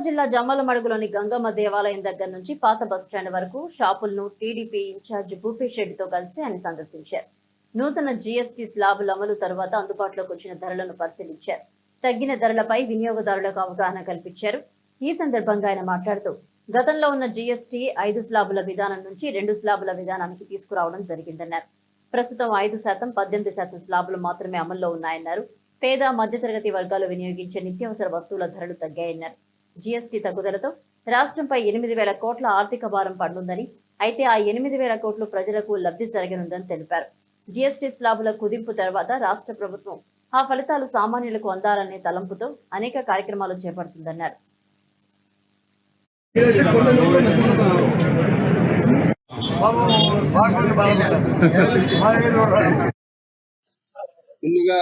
కృష్ణా జిల్లా జమ్మలమడుగులోని గంగమ్మ దేవాలయం దగ్గర నుంచి పాత బస్టాండ్ వరకు షాపులను టీడీపీ ఇన్ఛార్జ్ భూపేష్ రెడ్డితో కలిసి ఆయన సందర్శించారు. నూతన జీఎస్టీ స్లాబుల అమలు తర్వాత అందుబాటులోకి వచ్చిన ధరలను పరిశీలించారు. తగ్గిన ధరలపై వినియోగదారులకు అవగాహన కల్పించారు. ఈ సందర్భంగా ఆయన మాట్లాడుతూ గతంలో ఉన్న జీఎస్టీ ఐదు స్లాబుల విధానం నుంచి రెండు స్లాబుల విధానానికి తీసుకురావడం జరిగిందన్నారు. ప్రస్తుతం ఐదు శాతం పద్దెనిమిది శాతం స్లాబులు మాత్రమే అమల్లో ఉన్నాయన్నారు. పేద మధ్యతరగతి వర్గాలు వినియోగించే నిత్యావసర వస్తువుల ధరలు తగ్గాయన్నారు. జీఎస్టీ తగ్గుదలతో రాష్ట్రంపై ఎనిమిది వేల కోట్ల ఆర్థిక భారం పడుతుందని అయితే ఆ ఎనిమిది వేల కోట్లు ప్రజలకు లబ్ధి జరగనుందని తెలిపారు. జీఎస్టీ స్లాబుల కుదింపు తర్వాత రాష్ట్ర ప్రభుత్వం ఆ ఫలితాలు సామాన్యులకు అందాలనే తలంపుతో అనేక కార్యక్రమాలు చేపడుతుందన్నారు. ముందుగా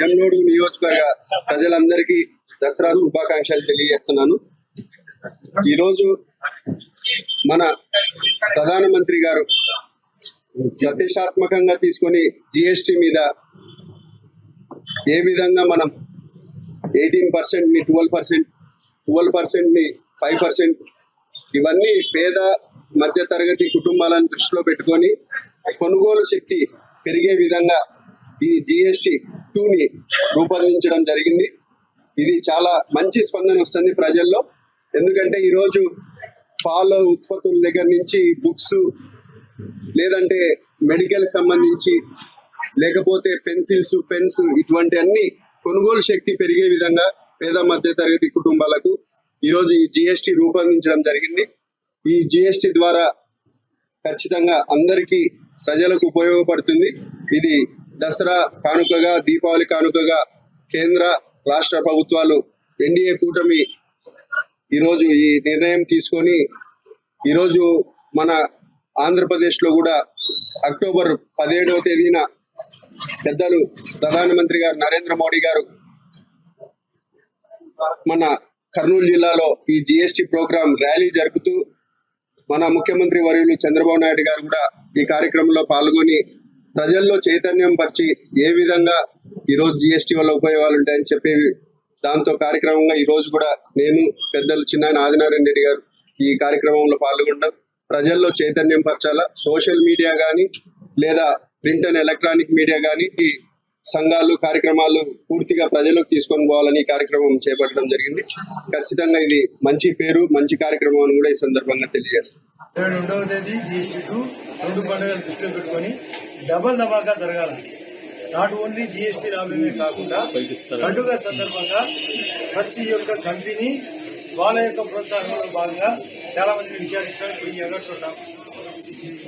జమ్నోడు నియోజకవర్గ ప్రజలందరికీ దసరా శుభాకాంక్షలు తెలియజేస్తున్నాను. ఈరోజు మన ప్రధానమంత్రి గారు ప్రతిష్టాత్మకంగా తీసుకొని జిఎస్టి మీద ఏ విధంగా మనం ఎయిటీన్ పర్సెంట్ని ట్వెల్వ్ పర్సెంట్ ట్వెల్వ్ పర్సెంట్ని ఫైవ్ పర్సెంట్ ఇవన్నీ పేద మధ్య తరగతి కుటుంబాలను దృష్టిలో పెట్టుకొని కొనుగోలు శక్తి పెరిగే విధంగా ఈ జిఎస్టి టూని రూపొందించడం జరిగింది. ఇది చాలా మంచి స్పందన వస్తుంది ప్రజల్లో. ఎందుకంటే ఈరోజు పాల ఉత్పత్తుల దగ్గర నుంచి బుక్స్ లేదంటే మెడికల్ సంబంధించి లేకపోతే పెన్సిల్స్ పెన్స్ ఇటువంటి అన్ని కొనుగోలు శక్తి పెరిగే విధంగా పేద మధ్య తరగతి కుటుంబాలకు ఈరోజు ఈ జిఎస్టి రూపొందించడం జరిగింది. ఈ జిఎస్టి ద్వారా ఖచ్చితంగా అందరికీ ప్రజలకు ఉపయోగపడుతుంది. ఇది దసరా కానుకగా దీపావళి కానుకగా కేంద్ర రాష్ట్ర ప్రభుత్వాలు ఎన్డీఏ కూటమి ఈరోజు ఈ నిర్ణయం తీసుకొని ఈరోజు మన ఆంధ్రప్రదేశ్లో కూడా అక్టోబర్ పదిహేడవ తేదీన పెద్దలు ప్రధానమంత్రి గారు నరేంద్ర మోడీ గారు మన కర్నూలు జిల్లాలో ఈ జిఎస్టి ప్రోగ్రాం ర్యాలీ జరుపుతూ మన ముఖ్యమంత్రి వర్యులు చంద్రబాబు నాయుడు గారు కూడా ఈ కార్యక్రమంలో పాల్గొని ప్రజల్లో చైతన్యం పరిచి ఏ విధంగా ఈరోజు జిఎస్టి వల్ల ఉపయోగాలు ఉంటాయని చెప్పేవి దాంతో కార్యక్రమంగా ఈ రోజు కూడా నేను పెద్దలు చిన్న ఆదినారాయణ రెడ్డి గారు ఈ కార్యక్రమంలో పాల్గొనడం. ప్రజల్లో చైతన్యం పరచాలా? సోషల్ మీడియా కానీ లేదా ప్రింట్ అండ్ ఎలక్ట్రానిక్ మీడియా కానీ ఈ సంఘాలు కార్యక్రమాలు పూర్తిగా ప్రజలకు తీసుకొని పోవాలని కార్యక్రమం చేపట్టడం జరిగింది. ఖచ్చితంగా ఇది మంచి పేరు మంచి కార్యక్రమం అని కూడా ఈ సందర్భంగా తెలియజేస్తాను. రెండు పండుగలు దృష్టిలో పెట్టుకొని డబల్ ధమాకా జరగాల. నాట్ ఓన్లీ జిఎస్టీ రాబోయే కాకుండా పండుగ సందర్భంగా ప్రతి ఒక్క కంపెనీ వాళ్ళ యొక్క ప్రోత్సాహంలో భాగంగా చాలా మంది విచారించడం ఇప్పుడు ఎగట్టున్నాం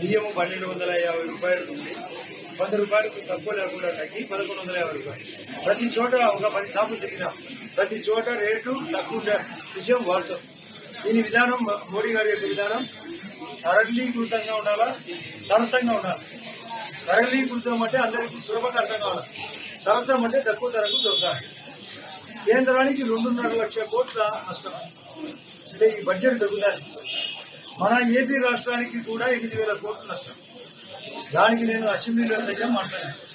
బియ్యం పన్నెండు వందల యాభై రూపాయలు ఉంది. వంద రూపాయలకు తక్కువ లేకుండా తగ్గి పదకొండు వందల యాభై రూపాయలు. ప్రతి చోట ఒక పది షాపులు తిరిగినాం ప్రతి చోట రేటు తక్కువ విషయం వాస్తవం. దీని విధానం మోడీ గారి యొక్క విధానం సరళీకృతంగా ఉండాలా? సరసంగా ఉండాలి? సరళీకృతం అంటే అందరికీ సులభంగా అర్థం కావాలి? సరసం అంటే తక్కువ ధరకు దొరకాలి. కేంద్రానికి రెండున్నర లక్షల కోట్ల నష్టం. అంటే ఈ బడ్జెట్ తగ్గుదాలి మన ఏపీ రాష్ట్రానికి కూడా ఎనిమిది వేల కోట్ల నష్టం. దానికి నేను అసెంబ్లీలో సైతం మాట్లాడాను.